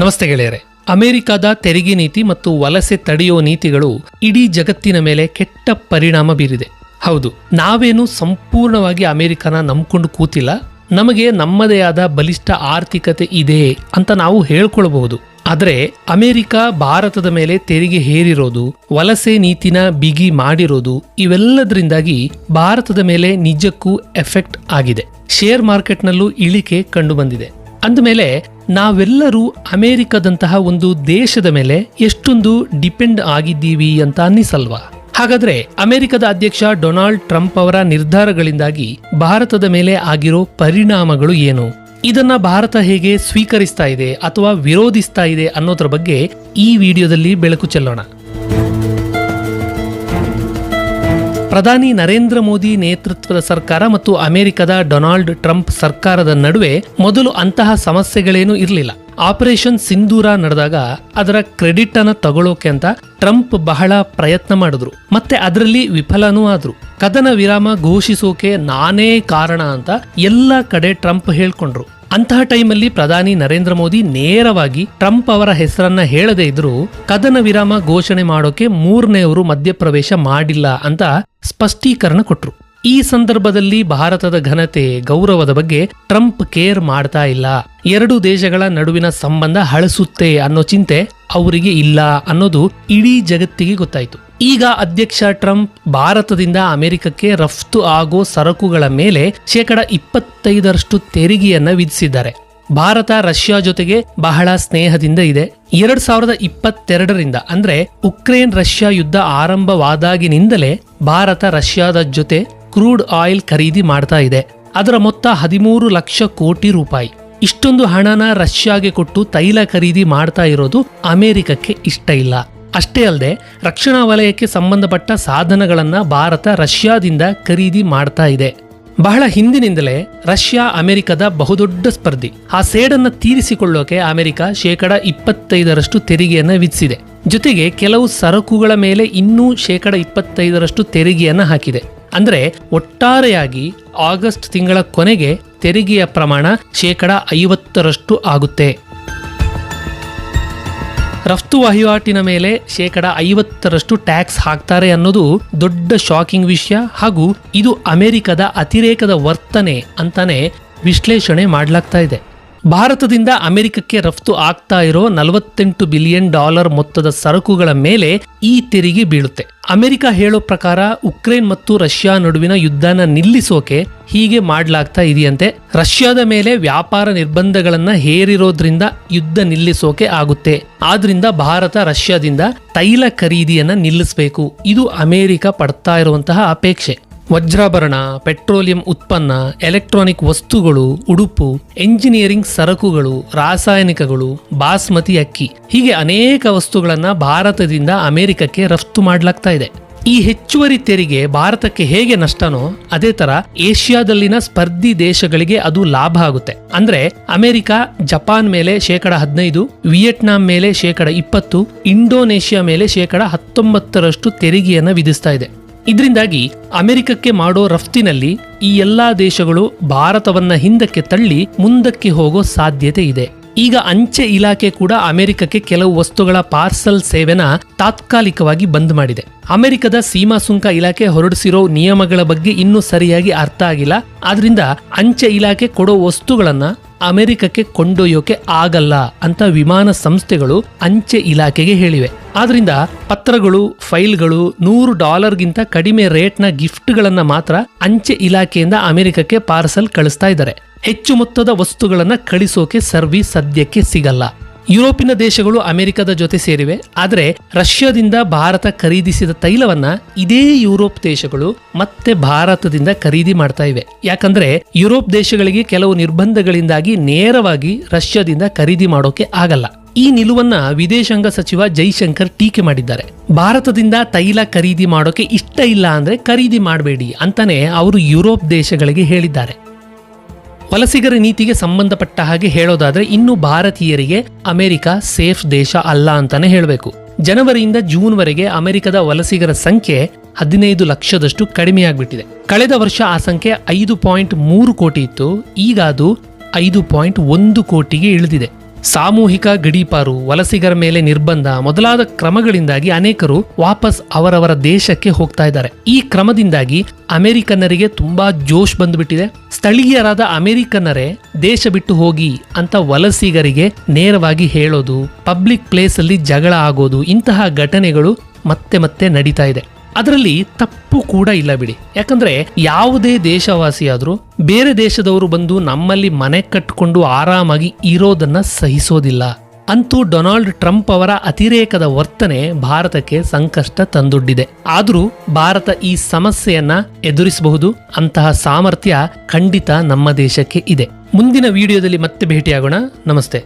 ನಮಸ್ತೆ ಗೆಳೆಯರೆ. ಅಮೆರಿಕದ ತೆರಿಗೆ ನೀತಿ ಮತ್ತು ವಲಸೆ ತಡೆಯುವ ನೀತಿಗಳು ಇಡೀ ಜಗತ್ತಿನ ಮೇಲೆ ಕೆಟ್ಟ ಪರಿಣಾಮ ಬೀರಿದೆ. ಹೌದು, ನಾವೇನು ಸಂಪೂರ್ಣವಾಗಿ ಅಮೆರಿಕನ ನಂಬ್ಕೊಂಡು ಕೂತಿಲ್ಲ? ನಮಗೆ ನಮ್ಮದೇ ಆದ ಬಲಿಷ್ಠ ಆರ್ಥಿಕತೆ ಇದೆ ಅಂತ ನಾವು ಹೇಳ್ಕೊಳ್ಬಹುದು. ಆದರೆ ಅಮೆರಿಕ ಭಾರತದ ಮೇಲೆ ತೆರಿಗೆ ಹೇರಿರೋದು, ವಲಸೆ ನೀತಿನ ಬಿಗಿ ಮಾಡಿರೋದು, ಇವೆಲ್ಲದರಿಂದಾಗಿ ಭಾರತದ ಮೇಲೆ ನಿಜಕ್ಕೂ ಎಫೆಕ್ಟ್ ಆಗಿದೆ. ಶೇರ್ ಮಾರ್ಕೆಟ್ನಲ್ಲೂ ಇಳಿಕೆ ಕಂಡುಬಂದಿದೆ. ಅಂದಮೇಲೆ ನಾವೆಲ್ಲರೂ ಅಮೆರಿಕದಂತಹ ಒಂದು ದೇಶದ ಮೇಲೆ ಎಷ್ಟೊಂದು ಡಿಪೆಂಡ್ ಆಗಿದ್ದೀವಿ ಅಂತ ಅನ್ನಿಸಲ್ವಾ? ಹಾಗಾದ್ರೆ ಅಮೆರಿಕದ ಅಧ್ಯಕ್ಷ ಡೊನಾಲ್ಡ್ ಟ್ರಂಪ್ ಅವರ ನಿರ್ಧಾರಗಳಿಂದಾಗಿ ಭಾರತದ ಮೇಲೆ ಆಗಿರೋ ಪರಿಣಾಮಗಳು ಏನು? ಇದನ್ನ ಭಾರತ ಹೇಗೆ ಸ್ವೀಕರಿಸ್ತಾ ಇದೆ ಅಥವಾ ವಿರೋಧಿಸ್ತಾ ಇದೆ ಅನ್ನೋದ್ರ ಬಗ್ಗೆ ಈ ವಿಡಿಯೋದಲ್ಲಿ ಬೆಳಕು ಚೆಲ್ಲೋಣ. ಪ್ರಧಾನಿ ನರೇಂದ್ರ ಮೋದಿ ನೇತೃತ್ವದ ಸರ್ಕಾರ ಮತ್ತು ಅಮೆರಿಕದ ಡೊನಾಲ್ಡ್ ಟ್ರಂಪ್ ಸರ್ಕಾರದ ನಡುವೆ ಮೊದಲು ಅಂತಹ ಸಮಸ್ಯೆಗಳೇನೂ ಇರಲಿಲ್ಲ. ಆಪರೇಷನ್ ಸಿಂಧೂರ ನಡೆದಾಗ ಅದರ ಕ್ರೆಡಿಟ್ ಅನ್ನ ತಗೊಳ್ಳೋಕೆ ಅಂತ ಟ್ರಂಪ್ ಬಹಳ ಪ್ರಯತ್ನ ಮಾಡಿದ್ರು. ಮತ್ತೆ ಅದರಲ್ಲಿ ವಿಫಲನೂ ಆದ್ರು. ಕದನ ವಿರಾಮ ಘೋಷಿಸೋಕೆ ನಾನೇ ಕಾರಣ ಅಂತ ಎಲ್ಲ ಕಡೆ ಟ್ರಂಪ್ ಹೇಳ್ಕೊಂಡ್ರು. ಅಂತಹ ಟೈಮಲ್ಲಿ ಪ್ರಧಾನಿ ನರೇಂದ್ರ ಮೋದಿ ನೇರವಾಗಿ ಟ್ರಂಪ್ ಅವರ ಹೆಸರನ್ನ ಹೇಳದೇ ಇದ್ರೂ ಕದನ ವಿರಾಮ ಘೋಷಣೆ ಮಾಡೋಕೆ ಮೂರನೆಯವರು ಮಧ್ಯಪ್ರವೇಶ ಮಾಡಿಲ್ಲ ಅಂತ ಸ್ಪಷ್ಟೀಕರಣ ಕೊಟ್ರು. ಈ ಸಂದರ್ಭದಲ್ಲಿ ಭಾರತದ ಘನತೆ, ಗೌರವದ ಬಗ್ಗೆ ಟ್ರಂಪ್ ಕೇರ್ ಮಾಡ್ತಾ ಇಲ್ಲ. ಎರಡು ದೇಶಗಳ ನಡುವಿನ ಸಂಬಂಧ ಹಳಸುತ್ತೆ ಅನ್ನೋ ಚಿಂತೆ ಅವರಿಗೆ ಇಲ್ಲ ಅನ್ನೋದು ಇಡೀ ಜಗತ್ತಿಗೆ ಗೊತ್ತಾಯ್ತು. ಈಗ ಅಧ್ಯಕ್ಷ ಟ್ರಂಪ್ ಭಾರತದಿಂದ ಅಮೆರಿಕಕ್ಕೆ ರಫ್ತು ಆಗೋ ಸರಕುಗಳ ಮೇಲೆ ಶೇಕಡ ಇಪ್ಪತ್ತೈದರಷ್ಟು ತೆರಿಗೆಯನ್ನ ವಿಧಿಸಿದ್ದಾರೆ. ಭಾರತ ರಷ್ಯಾ ಜೊತೆಗೆ ಬಹಳ ಸ್ನೇಹದಿಂದ ಇದೆ. ಎರಡ್ ಸಾವಿರದ ಇಪ್ಪತ್ತೆರಡರಿಂದ ಅಂದ್ರೆ ಉಕ್ರೇನ್ ರಷ್ಯಾ ಯುದ್ಧ ಆರಂಭವಾದಾಗಿನಿಂದಲೇ ಭಾರತ ರಷ್ಯಾದ ಜೊತೆ ಕ್ರೂಡ್ ಆಯಿಲ್ ಖರೀದಿ ಮಾಡ್ತಾ ಇದೆ. ಅದರ ಮೊತ್ತ ಹದಿಮೂರು ಲಕ್ಷ ಕೋಟಿ ರೂಪಾಯಿ. ಇಷ್ಟೊಂದು ಹಣನ ರಷ್ಯಾಗೆ ಕೊಟ್ಟು ತೈಲ ಖರೀದಿ ಮಾಡ್ತಾ ಇರೋದು ಅಮೆರಿಕಕ್ಕೆ ಇಷ್ಟ ಇಲ್ಲ. ಅಷ್ಟೇ ಅಲ್ಲದೆ ರಕ್ಷಣಾ ವಲಯಕ್ಕೆ ಸಂಬಂಧಪಟ್ಟ ಸಾಧನಗಳನ್ನು ಭಾರತ ರಷ್ಯಾದಿಂದ ಖರೀದಿ ಮಾಡ್ತಾ ಇದೆ. ಬಹಳ ಹಿಂದಿನಿಂದಲೇ ರಷ್ಯಾ ಅಮೆರಿಕದ ಬಹುದೊಡ್ಡ ಸ್ಪರ್ಧಿ. ಆ ಸೇಡನ್ನು ತೀರಿಸಿಕೊಳ್ಳೋಕೆ ಅಮೆರಿಕ ಶೇಕಡ ಇಪ್ಪತ್ತೈದರಷ್ಟು ತೆರಿಗೆಯನ್ನು ವಿಧಿಸಿದೆ. ಜೊತೆಗೆ ಕೆಲವು ಸರಕುಗಳ ಮೇಲೆ ಇನ್ನೂ ಶೇಕಡ ಇಪ್ಪತ್ತೈದರಷ್ಟು ತೆರಿಗೆಯನ್ನು ಹಾಕಿದೆ. ಅಂದರೆ ಒಟ್ಟಾರೆಯಾಗಿ ಆಗಸ್ಟ್ ತಿಂಗಳ ಕೊನೆಗೆ ತೆರಿಗೆಯ ಪ್ರಮಾಣ ಶೇಕಡ ಐವತ್ತರಷ್ಟು ಆಗುತ್ತೆ. ರಫ್ತು ವಹಿವಾಟಿನ ಮೇಲೆ ಶೇಕಡ ಐವತ್ತರಷ್ಟು ಟ್ಯಾಕ್ಸ್ ಹಾಕ್ತಾರೆ ಅನ್ನೋದು ದೊಡ್ಡ ಶಾಕಿಂಗ್ ವಿಷಯ ಹಾಗೂ ಇದು ಅಮೆರಿಕದ ಅತಿರೇಕದ ವರ್ತನೆ ಅಂತಾನೆ ವಿಶ್ಲೇಷಣೆ ಮಾಡಲಾಗ್ತಾ ಇದೆ. ಭಾರತದಿಂದ ಅಮೆರಿಕಕ್ಕೆ ರಫ್ತು ಆಗ್ತಾ ಇರೋ ನಲವತ್ತೆಂಟು ಬಿಲಿಯನ್ ಡಾಲರ್ ಮೊತ್ತದ ಸರಕುಗಳ ಮೇಲೆ ಈ ತೆರಿಗೆ ಬೀಳುತ್ತೆ. ಅಮೆರಿಕ ಹೇಳೋ ಪ್ರಕಾರ ಉಕ್ರೇನ್ ಮತ್ತು ರಷ್ಯಾ ನಡುವಿನ ಯುದ್ಧನ ನಿಲ್ಲಿಸೋಕೆ ಹೀಗೆ ಮಾಡಲಾಗ್ತಾ ಇದೆಯಂತೆ. ರಷ್ಯಾದ ಮೇಲೆ ವ್ಯಾಪಾರ ನಿರ್ಬಂಧಗಳನ್ನ ಹೇರಿರೋದ್ರಿಂದ ಯುದ್ಧ ನಿಲ್ಲಿಸೋಕೆ ಆಗುತ್ತೆ. ಆದ್ರಿಂದ ಭಾರತ ರಷ್ಯಾದಿಂದ ತೈಲ ಖರೀದಿಯನ್ನ ನಿಲ್ಲಿಸಬೇಕು. ಇದು ಅಮೆರಿಕ ಪಡ್ತಾ ಇರುವಂತಹ ಅಪೇಕ್ಷೆ. ವಜ್ರಾಭರಣ, ಪೆಟ್ರೋಲಿಯಂ ಉತ್ಪನ್ನ, ಎಲೆಕ್ಟ್ರಾನಿಕ್ ವಸ್ತುಗಳು, ಉಡುಪು, ಎಂಜಿನಿಯರಿಂಗ್ ಸರಕುಗಳು, ರಾಸಾಯನಿಕಗಳು, ಬಾಸ್ಮತಿ ಅಕ್ಕಿ ಹೀಗೆ ಅನೇಕ ವಸ್ತುಗಳನ್ನು ಭಾರತದಿಂದ ಅಮೆರಿಕಕ್ಕೆ ರಫ್ತು ಮಾಡಲಾಗ್ತಾ ಇದೆ. ಈ ಹೆಚ್ಚುವರಿ ತೆರಿಗೆ ಭಾರತಕ್ಕೆ ಹೇಗೆ ನಷ್ಟನೋ ಅದೇ ತರ ಏಷ್ಯಾದಲ್ಲಿನ ಸ್ಪರ್ಧಿ ದೇಶಗಳಿಗೆ ಅದು ಲಾಭ ಆಗುತ್ತೆ. ಅಂದ್ರೆ ಅಮೆರಿಕ, ಜಪಾನ್ ಮೇಲೆ ಶೇಕಡ ಹದಿನೈದು, ವಿಯೆಟ್ನಾಂ ಮೇಲೆ ಶೇಕಡ ಇಪ್ಪತ್ತು, ಇಂಡೋನೇಷ್ಯಾ ಮೇಲೆ ಶೇಕಡ ಹತ್ತೊಂಬತ್ತರಷ್ಟು ತೆರಿಗೆಯನ್ನು ವಿಧಿಸ್ತಾ ಇದೆ. ಇದರಿಂದಾಗಿ ಅಮೆರಿಕಕ್ಕೆ ಮಾಡೋ ರಫ್ತಿನಲ್ಲಿ ಈ ಎಲ್ಲಾ ದೇಶಗಳು ಭಾರತವನ್ನ ಹಿಂದಕ್ಕೆ ತಳ್ಳಿ ಮುಂದಕ್ಕೆ ಹೋಗೋ ಸಾಧ್ಯತೆ ಇದೆ. ಈಗ ಅಂಚೆ ಇಲಾಖೆ ಕೂಡ ಅಮೆರಿಕಕ್ಕೆ ಕೆಲವು ವಸ್ತುಗಳ ಪಾರ್ಸಲ್ ಸೇವೆನ ತಾತ್ಕಾಲಿಕವಾಗಿ ಬಂದ್ ಮಾಡಿದೆ. ಅಮೆರಿಕದ ಸೀಮಾ ಸುಂಕ ಇಲಾಖೆ ಹೊರಡಿಸಿರೋ ನಿಯಮಗಳ ಬಗ್ಗೆ ಇನ್ನೂ ಸರಿಯಾಗಿ ಅರ್ಥ ಆಗಿಲ್ಲ. ಆದ್ರಿಂದ ಅಂಚೆ ಇಲಾಖೆ ಕೊಡೋ ವಸ್ತುಗಳನ್ನ ಅಮೆರಿಕಕ್ಕೆ ಕೊಂಡೊಯ್ಯೋಕೆ ಆಗಲ್ಲ ಅಂತ ವಿಮಾನ ಸಂಸ್ಥೆಗಳು ಅಂಚೆ ಇಲಾಖೆಗೆ ಹೇಳಿವೆ. ಆದ್ರಿಂದ ಪತ್ರಗಳು, ಫೈಲ್ಗಳು ನೂರು ಡಾಲರ್ಗಿಂತ ಕಡಿಮೆ ರೇಟ್ನ ಗಿಫ್ಟ್ಗಳನ್ನ ಮಾತ್ರ ಅಂಚೆ ಇಲಾಖೆಯಿಂದ ಅಮೆರಿಕಕ್ಕೆ ಪಾರ್ಸಲ್ ಕಳಿಸ್ತಾ ಇದ್ದಾರೆ. ಹೆಚ್ಚು ಮೊತ್ತದ ವಸ್ತುಗಳನ್ನ ಕಳಿಸೋಕೆ ಸರ್ವಿಸ್ ಸದ್ಯಕ್ಕೆ ಸಿಗಲ್ಲ. ಯುರೋಪಿನ ದೇಶಗಳು ಅಮೆರಿಕದ ಜೊತೆ ಸೇರಿವೆ, ಆದರೆ ರಷ್ಯಾದಿಂದ ಭಾರತ ಖರೀದಿಸಿದ ತೈಲವನ್ನ ಇದೇ ಯುರೋಪ್ ದೇಶಗಳು ಮತ್ತೆ ಭಾರತದಿಂದ ಖರೀದಿ ಮಾಡ್ತಾ ಇವೆ. ಯಾಕಂದ್ರೆ ಯುರೋಪ್ ದೇಶಗಳಿಗೆ ಕೆಲವು ನಿರ್ಬಂಧಗಳಿಂದಾಗಿ ನೇರವಾಗಿ ರಷ್ಯಾದಿಂದ ಖರೀದಿ ಮಾಡೋಕೆ ಆಗಲ್ಲ. ಈ ನಿಲುವನ್ನ ವಿದೇಶಾಂಗ ಸಚಿವ ಜೈಶಂಕರ್ ಟೀಕೆ ಮಾಡಿದ್ದಾರೆ. ಭಾರತದಿಂದ ತೈಲ ಖರೀದಿ ಮಾಡೋಕೆ ಇಷ್ಟ ಇಲ್ಲ ಅಂದ್ರೆ ಖರೀದಿ ಮಾಡಬೇಡಿ ಅಂತಾನೆ ಅವರು ಯುರೋಪ್ ದೇಶಗಳಿಗೆ ಹೇಳಿದ್ದಾರೆ. ವಲಸಿಗರ ನೀತಿಗೆ ಸಂಬಂಧಪಟ್ಟ ಹಾಗೆ ಹೇಳೋದಾದ್ರೆ ಇನ್ನು ಭಾರತೀಯರಿಗೆ ಅಮೆರಿಕ ಸೇಫ್ ದೇಶ ಅಲ್ಲ ಅಂತಾನೆ ಹೇಳಬೇಕು. ಜನವರಿಯಿಂದ ಜೂನ್ವರೆಗೆ ಅಮೆರಿಕದ ವಲಸಿಗರ ಸಂಖ್ಯೆ ಹದಿನೈದು ಲಕ್ಷದಷ್ಟು ಕಡಿಮೆಯಾಗ್ಬಿಟ್ಟಿದೆ ಕಳೆದ ವರ್ಷ ಆ ಸಂಖ್ಯೆ ಐದು ಪಾಯಿಂಟ್ ಮೂರು ಕೋಟಿ ಇತ್ತು. ಈಗ ಅದು ಐದು ಪಾಯಿಂಟ್ ಒಂದು ಕೋಟಿಗೆ ಇಳಿದಿದೆ. ಸಾಮೂಹಿಕ ಗಡೀಪಾರು, ವಲಸಿಗರ ಮೇಲೆ ನಿರ್ಬಂಧ ಮೊದಲಾದ ಕ್ರಮಗಳಿಂದಾಗಿ ಅನೇಕರು ವಾಪಸ್ ಅವರವರ ದೇಶಕ್ಕೆ ಹೋಗ್ತಾ ಇದ್ದಾರೆ. ಈ ಕ್ರಮದಿಂದಾಗಿ ಅಮೆರಿಕನ್ನರಿಗೆ ತುಂಬಾ ಜೋಶ್ ಬಂದ್ಬಿಟ್ಟಿದೆ. ಸ್ಥಳೀಯರಾದ ಅಮೆರಿಕನ್ನರೇ ದೇಶ ಬಿಟ್ಟು ಹೋಗಿ ಅಂತ ವಲಸಿಗರಿಗೆ ನೇರವಾಗಿ ಹೇಳೋದು, ಪಬ್ಲಿಕ್ ಪ್ಲೇಸಲ್ಲಿ ಜಗಳ ಆಗೋದು, ಇಂತಹ ಘಟನೆಗಳು ಮತ್ತೆ ಮತ್ತೆ ನಡೀತಾ ಇದೆ. ಅದರಲ್ಲಿ ತಪ್ಪು ಕೂಡ ಇಲ್ಲ ಬಿಡಿ. ಯಾಕಂದ್ರೆ ಯಾವುದೇ ದೇಶವಾಸಿಯಾದರೂ, ಬೇರೆ ದೇಶದವರು ಬಂದು ನಮ್ಮಲ್ಲಿ ಮನೆ ಕಟ್ಟಿಕೊಂಡು ಆರಾಮಾಗಿ ಇರೋದನ್ನ ಸಹಿಸೋದಿಲ್ಲ. ಅಂತೂ ಡೊನಾಲ್ಡ್ ಟ್ರಂಪ್ ಅವರ ಅತಿರೇಕದ ವರ್ತನೆ ಭಾರತಕ್ಕೆ ಸಂಕಷ್ಟ ತಂದೊಡ್ಡಿದೆ. ಆದರೂ ಭಾರತ ಈ ಸಮಸ್ಯೆಯನ್ನ ಎದುರಿಸಬಹುದು. ಅಂತಹ ಸಾಮರ್ಥ್ಯ ಖಂಡಿತ ನಮ್ಮ ದೇಶಕ್ಕೆ ಇದೆ. ಮುಂದಿನ ವಿಡಿಯೋದಲ್ಲಿ ಮತ್ತೆ ಭೇಟಿಯಾಗೋಣ. ನಮಸ್ತೆ.